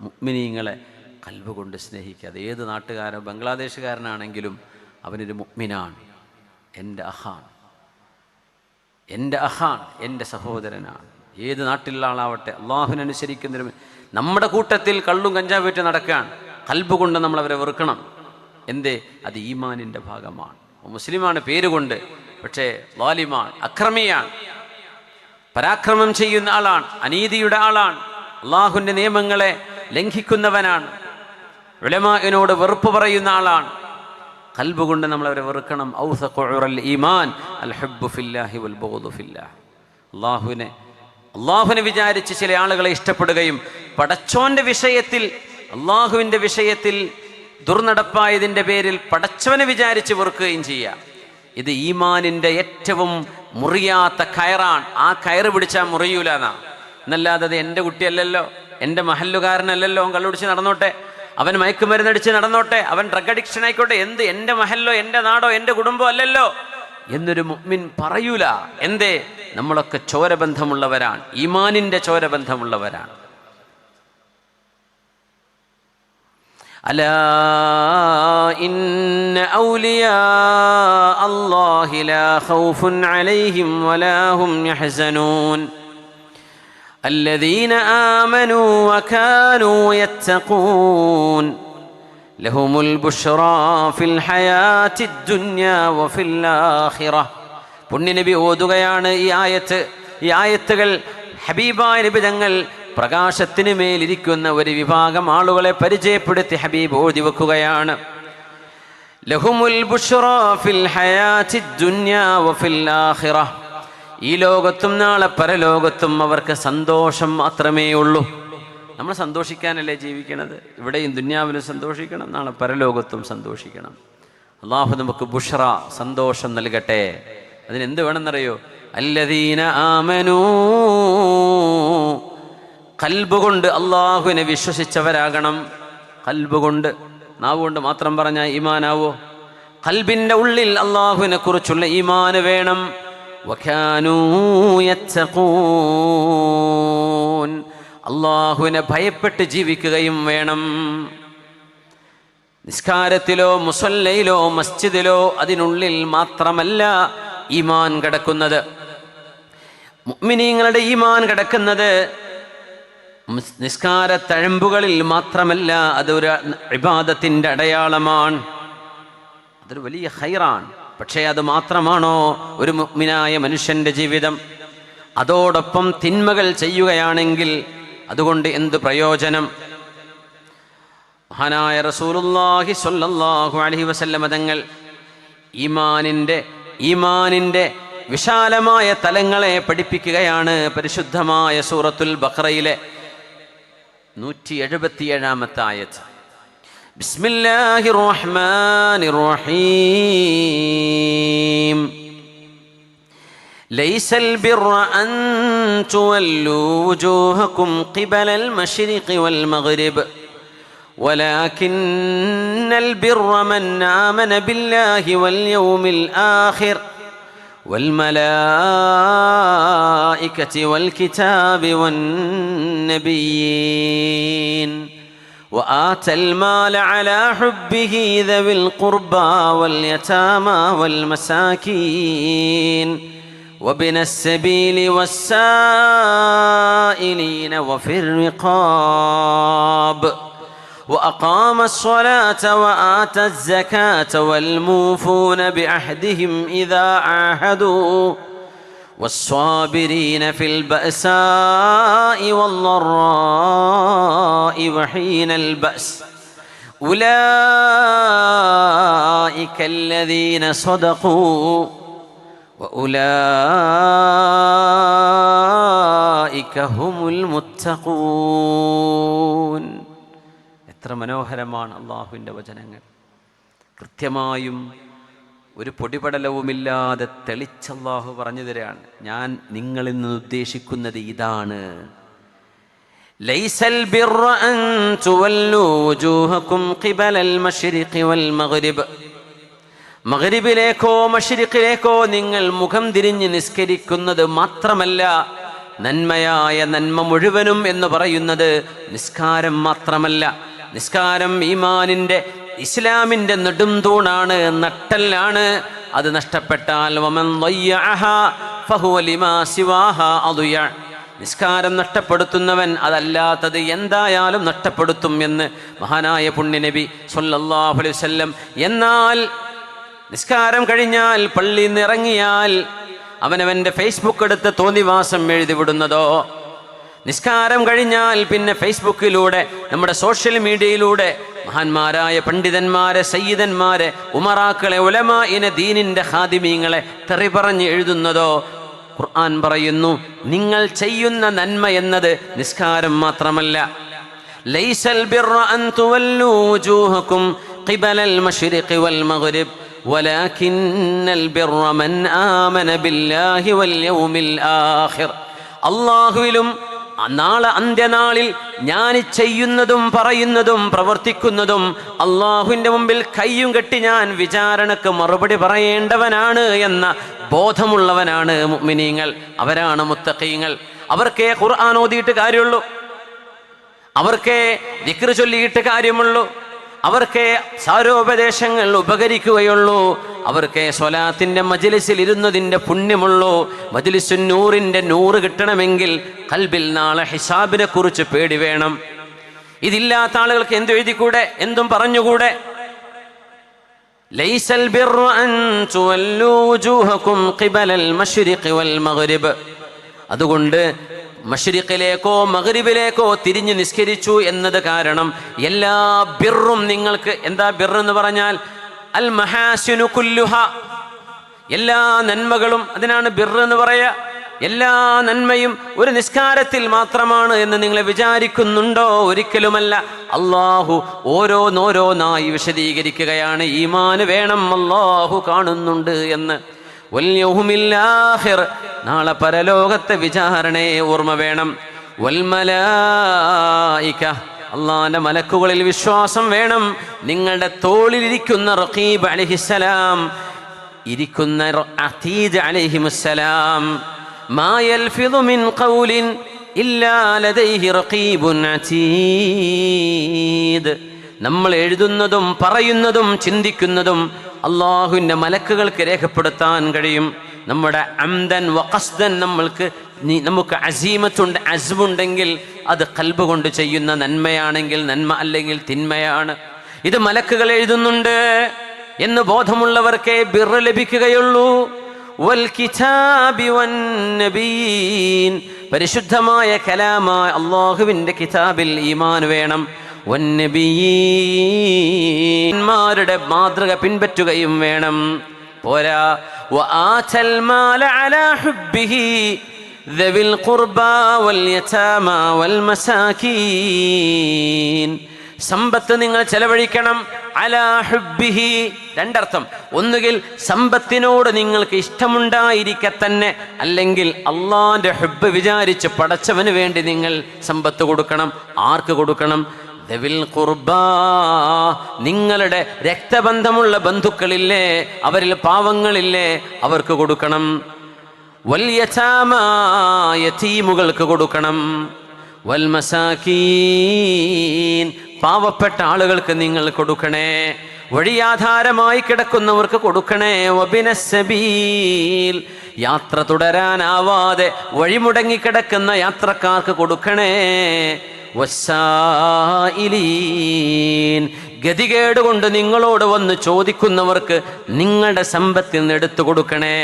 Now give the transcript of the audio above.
മുഗ്മിനീങ്ങളെ കൽവ് കൊണ്ട് സ്നേഹിക്കുക അത് ഏത് നാട്ടുകാരൻ ബംഗ്ലാദേശുകാരനാണെങ്കിലും അവനൊരു മുഗ്മിനാണ് എന്റെ അഹാൻ. എന്റെ അഹാൻ എന്റെ സഹോദരനാണ്. ഏത് നാട്ടിലുള്ള ആളാവട്ടെ അള്ളാഹുവിനനുസരിക്കുന്നതിന് നമ്മുടെ കൂട്ടത്തിൽ കള്ളും കഞ്ചാവ് വെറ്റ് നടക്കുകയാണ്. കൽബ് കൊണ്ട് നമ്മൾ അവരെ വെറുക്കണം. എന്തേ? അത് ഈമാനിന്റെ ഭാഗമാണ്. മുസ്ലിമാണ് പേരുകൊണ്ട് പക്ഷേ ലാലിമാണ് അക്രമിയാണ്. പരാക്രമം ചെയ്യുന്ന ആളാണ് അനീതിയുടെ ആളാണ്. അള്ളാഹുവിന്റെ നിയമങ്ങളെ ലംഘിക്കുന്നവനാണ്. വിളമാനോട് വെറുപ്പ് പറയുന്ന ആളാണ്. കൽബ് കൊണ്ട് നമ്മൾ അവരെ വെറുക്കണം ഈമാൻ അള്ളാഹുവിനെ അള്ളാഹുവിനെ വിചാരിച്ച് ചില ആളുകളെ ഇഷ്ടപ്പെടുകയും പടച്ചോന്റെ വിഷയത്തിൽ അള്ളാഹുവിന്റെ വിഷയത്തിൽ ദുർനടപ്പായതിന്റെ പേരിൽ പടച്ചവനെ വിചാരിച്ച് വെറുക്കുകയും ചെയ്യുക ഇത് ഈമാനിന്റെ ഏറ്റവും മുറിയാത്ത കയറാണ്. ആ കയറ് പിടിച്ചാൽ മുറിയൂലെന്നാ എന്നല്ലാതെ അത് എന്റെ കുട്ടിയല്ലല്ലോ. എൻ്റെ മഹല്ലുകാരനല്ലല്ലോ അവൻ കള്ളുപിടിച്ച് നടന്നോട്ടെ അവൻ മയക്കുമരുന്നടിച്ച് നടന്നോട്ടെ അവൻ ഡ്രഗ് അഡിക്ഷൻ ആയിക്കോട്ടെ എന്ത് എൻ്റെ മഹല്ലോ എൻ്റെ നാടോ എൻ്റെ കുടുംബം അല്ലല്ലോ എന്നൊരു മുഅ്മിൻ പറയൂല എന്തേ നമ്മളൊക്കെ ചോരബന്ധമുള്ളവരാണ് ഈമാനിൻ്റെ ചോരബന്ധമുള്ളവരാണ് ألا إن أولياء الله لا خوف عليهم ولا هم يحزنون الذين آمنوا وكانوا يتقون لهم البشرى في الحياة الدنيا وفي الآخرة പുണ്യനബി ഓതുകയാണ് ഈ ആയത്ത് ഈ ആയത്തുകൾ ഹബീബായ നബി തങ്ങൾ പ്രകാശത്തിന് മേലിരിക്കുന്ന ഒരു വിഭാഗം ആളുകളെ പരിചയപ്പെടുത്തി ഹബീബ് ഓതി വെക്കുകയാണ് ലഹുമുൽ ബുഷ്റാ ഫിൽ ഹയാത്തി ദുനിയാ വഫിൽ ആഖിറ ഈ ലോകത്തും നാളെ പരലോകത്തും അവർക്ക് സന്തോഷം മാത്രമേ ഉള്ളൂ. നമ്മൾ സന്തോഷിക്കാനല്ലേ ജീവിക്കണത്? ഇവിടെയും ദുന്യാവിനും സന്തോഷിക്കണം നാളെ പരലോകത്തും സന്തോഷിക്കണം. അള്ളാഹു നമുക്ക് ബുഷറ സന്തോഷം നൽകട്ടെ. അതിന് എന്ത് വേണമെന്നറിയോ? അല്ലദീന ആമനൂ കൽബുകൊണ്ട് അള്ളാഹുവിനെ വിശ്വസിച്ചവരാകണം. കൽബുകൊണ്ട് നാവുകൊണ്ട് മാത്രം പറഞ്ഞാൽ ഈമാനാവോ? കൽബിന്റെ ഉള്ളിൽ അള്ളാഹുവിനെ കുറിച്ചുള്ള ഈമാന് വേണം. അള്ളാഹുവിനെ ഭയപ്പെട്ട് ജീവിക്കുകയും വേണം. നിസ്കാരത്തിലോ മുസല്ലയിലോ മസ്ജിദിലോ അതിനുള്ളിൽ മാത്രമല്ല ഈമാൻ കിടക്കുന്നത്. മുഅ്മിനീങ്ങളുടെ ഈമാൻ കിടക്കുന്നത് നിസ്കാര തഴമ്പുകളിൽ മാത്രമല്ല അതൊരു വിവാദത്തിന്റെ അടയാളമാണ്. അതൊരു വലിയ ഹൈറാണ് പക്ഷേ അത് മാത്രമാണോ ഒരു മുഗ്മിനായ മനുഷ്യന്റെ ജീവിതം? അതോടൊപ്പം തിന്മകൾ ചെയ്യുകയാണെങ്കിൽ അതുകൊണ്ട് എന്ത് പ്രയോജനം? മഹാനായ റസൂലുല്ലാഹി സ്വല്ലല്ലാഹു അലൈഹി വസല്ലമ തങ്ങൾ ഈമാനിന്റെ ഈമാനിന്റെ വിശാലമായ തലങ്ങളെ പഠിപ്പിക്കുകയാണ് പരിശുദ്ധമായ സൂറത്തുൽ ബഖറയിലെ നൂറ്റി എഴുപത്തിയേഴാമത്തെ ആയത്ത്. بسم الله الرحمن الرحيم ليس البر أن تولوا وجوهكم قبل المشرق والمغرب ولكن البر من آمن بالله واليوم الآخر والملائكة والكتاب والنبيين. وآتى المال على حبه ذوي القربى واليتامى والمساكين وابن السبيل والسائلين وفي الرقاب وأقام الصلاة وآتى الزكاة والموفون بعهدهم إذا عاهدوا والصابرين في البأساء والضراء وحين البأس أولئك الذين صدقوا وأولئك هم المتقون എത്ര മനോഹരമാണ് അള്ളാഹുവിൻ്റെ വചനങ്ങൾ കൃത്യമായും ഒരു പൊടിപടലവുമില്ലാതെ തെളിച്ചല്ലാഹു പറഞ്ഞു തരാണ്. ഞാൻ നിങ്ങളിൽ നിന്ന് ഉദ്ദേശിക്കുന്നത് ഇതാണ്. ലൈസൽ മഗ്രിബിലേക്കോ മഷ്രിഖിലേക്കോ നിങ്ങൾ മുഖം തിരിഞ്ഞ് നിസ്കരിക്കുന്നത് മാത്രമല്ല നന്മയായ നന്മ മുഴുവനും എന്ന് പറയുന്നത് നിസ്കാരം മാത്രമല്ല. നിസ്കാരം ഈമാനിന്റെ ഇസ്ലാമിന്റെ നെടുംതൂണാണ് നട്ടല്ലാണ്. അത് നഷ്ടപ്പെട്ടാൽ നിസ്കാരം നഷ്ടപ്പെടുത്തുന്നവൻ അതല്ലാത്തത് എന്തായാലും നഷ്ടപ്പെടുത്തും എന്ന് മഹാനായ പുണ്യനബി സൊല്ലാഹു അലൈവല്ലം എന്നാൽ നിസ്കാരം കഴിഞ്ഞാൽ പള്ളി നിറങ്ങിയാൽ അവനവന്റെ ഫേസ്ബുക്ക് എടുത്ത് തോന്നിവാസം എഴുതിവിടുന്നതോ? നിസ്കാരം കഴിഞ്ഞാൽ പിന്നെ ഫേസ്ബുക്കിലൂടെ നമ്മുടെ സോഷ്യൽ മീഡിയയിലൂടെ മഹാന്മാരായ പണ്ഡിതന്മാരെ സയ്യിദന്മാരെ ഉമറാക്കളെ ഉലമായിനെ ദീനിന്റെ ഹാദിമീങ്ങളെ തെറി പറഞ്ഞ് എഴുതുന്നതോ ഖുർആൻ പറയുന്നു നിങ്ങൾ ചെയ്യുന്ന നന്മ എന്നത് നിസ്കാരം മാത്രമല്ല ലൈസൽ ബിർറ അൻ തുവല്ലൂ വജൂഹക്കും قبل المشرق والمغرب ولكن البر من آمن بالله واليوم الآخر അള്ളാഹുവിലും നാളെ അന്ത്യനാളിൽ ഞാൻ ചെയ്യുന്നതും പറയുന്നതും പ്രവർത്തിക്കുന്നതും അള്ളാഹുവിന്റെ മുമ്പിൽ കയ്യും കെട്ടി ഞാൻ വിചാരണക്ക് മറുപടി പറയേണ്ടവനാണ് എന്ന ബോധമുള്ളവനാണ് മുഅ്മിനീങ്ങൾ. അവരാണ് മുത്തഖീങ്ങൾ. അവർക്കേ ഖുർആൻ ഓതിയിട്ട് കാര്യമുള്ളൂ. അവർക്കേ ദിക്ർ ചൊല്ലിയിട്ട് കാര്യമുള്ളൂ. അവർക്ക് സാരോപദേശങ്ങൾ ഉപകരിക്കുകയുള്ളൂ അവർക്ക് സ്വലാത്തിന്റെ മജിലിസിൽ ഇരുന്നതിൻ്റെ പുണ്യമുള്ളൂ മജിലിസു നൂറിൻ്റെ നൂറ് കിട്ടണമെങ്കിൽ കൽബിൽ നാളെ ഹിസാബിനെ കുറിച്ച് പേടി വേണം ഇതില്ലാത്ത ആളുകൾക്ക് എന്തു എഴുതിക്കൂടെ എന്തും പറഞ്ഞുകൂടെ ليس البر أن تولوا وجوهكم قبل المشرق والمغرب അതുകൊണ്ട് മഷരിഖിലേക്കോ മകരിബിലേക്കോ തിരിഞ്ഞു നിസ്കരിച്ചു എന്നത് കാരണം എല്ലാ ബിറും നിങ്ങൾക്ക് എന്താ ബിർ എന്ന് പറഞ്ഞാൽ അൽ മഹാസിനു കുല്ലുഹ. എല്ലാ നന്മകളും അതിനാണ് ബിർ എന്ന് പറയാ. എല്ലാ നന്മയും ഒരു നിസ്കാരത്തിൽ മാത്രമാണ് എന്ന് നിങ്ങൾ വിചാരിക്കുന്നുണ്ടോ? ഒരിക്കലുമല്ല. അള്ളാഹു ഓരോന്നോരോന്നായി വിശദീകരിക്കുകയാണ്. ഈമാന് വേണം അള്ളാഹു കാണുന്നുണ്ട് എന്ന്. വല്യഹുമില്ലാഹിർ നാളെ പരലോകത്തെ വിചാരണയെ ഓർമ്മ വേണം. വൽമലായിക്ക അള്ളാന്റെ മലക്കുകളിൽ വിശ്വാസം വേണം. നിങ്ങളുടെ തോളിലിരിക്കുന്ന റഖീബ് അലിഹിസലാം ഇരിക്കുന്ന അതീജ് അതീദ് അലൈഹിമുസ്സലാം മാ യൽഫിദു മിൻ ഖൗലിൻ ഇല്ലാ ലദൈഹി റഖീബുൻ അതീദ് നമ്മൾ എഴുതുന്നതും പറയുന്നതും ചിന്തിക്കുന്നതും അള്ളാഹുവിന്റെ മലക്കുകൾക്ക് രേഖപ്പെടുത്താൻ കഴിയും. നമ്മുടെ അംദൻ വഖസ്ദൻ നമ്മൾക്ക് നമുക്ക് അസീമത്തുണ്ട് അസുമുണ്ടെങ്കിൽ അത് കൽബ് കൊണ്ട് ചെയ്യുന്ന നന്മയാണെങ്കിൽ നന്മ അല്ലെങ്കിൽ തിന്മയാണ്. ഇത് മലക്കുകൾ എഴുതുന്നുണ്ട്. എന്ന് ബോധമുള്ളവർക്കേ ബിറ ലഭിക്കുകയുള്ളൂ. പരിശുദ്ധമായ കലാമായ അള്ളാഹുവിന്റെ കിതാബിൽ ഈമാൻ വേണം. വന്നബിയീന്മാരുടെ മാതൃക പിൻപറ്റുകയും വേണം പോരാ وآتى المال على حبه ذوي القربى واليتامى والمساكين സമ്പത്ത് നിങ്ങൾ ചെലവഴിക്കണം അലാ ഹുബ്ബിഹി രണ്ടർത്ഥം ഒന്നുകിൽ സമ്പത്തിനോട് നിങ്ങൾക്ക് ഇഷ്ടമുണ്ടായിരിക്കെ തന്നെ അല്ലെങ്കിൽ അള്ളാന്റെ ഹുബ്ബ് വിചാരിച്ച് പടച്ചവന് വേണ്ടി നിങ്ങൾ സമ്പത്ത് കൊടുക്കണം ആർക്ക് കൊടുക്കണം ദവിൽ ഖുർബാ നിങ്ങളുടെ രക്തബന്ധമുള്ള ബന്ധുക്കളില്ലേ അവരിൽ പാവങ്ങളില്ലേ അവർക്ക് കൊടുക്കണം. വല്യചാമ യതീമുകൾക്ക് കൊടുക്കണം. വൽമസാക്കീൻ പാവപ്പെട്ട ആളുകൾക്ക് നിങ്ങൾ കൊടുക്കണേ. വഴിയാധാരമായി കിടക്കുന്നവർക്ക് കൊടുക്കണേ. വബിനസബീൽ യാത്ര തുടരാനാവാതെ വഴിമുടങ്ങിക്കിടക്കുന്ന യാത്രക്കാർക്ക് കൊടുക്കണേ. ഗതികേട് കൊണ്ട് നിങ്ങളോട് വന്ന് ചോദിക്കുന്നവർക്ക് നിങ്ങളുടെ സമ്പത്തിൽ നിന്ന് എടുത്തു കൊടുക്കണേ.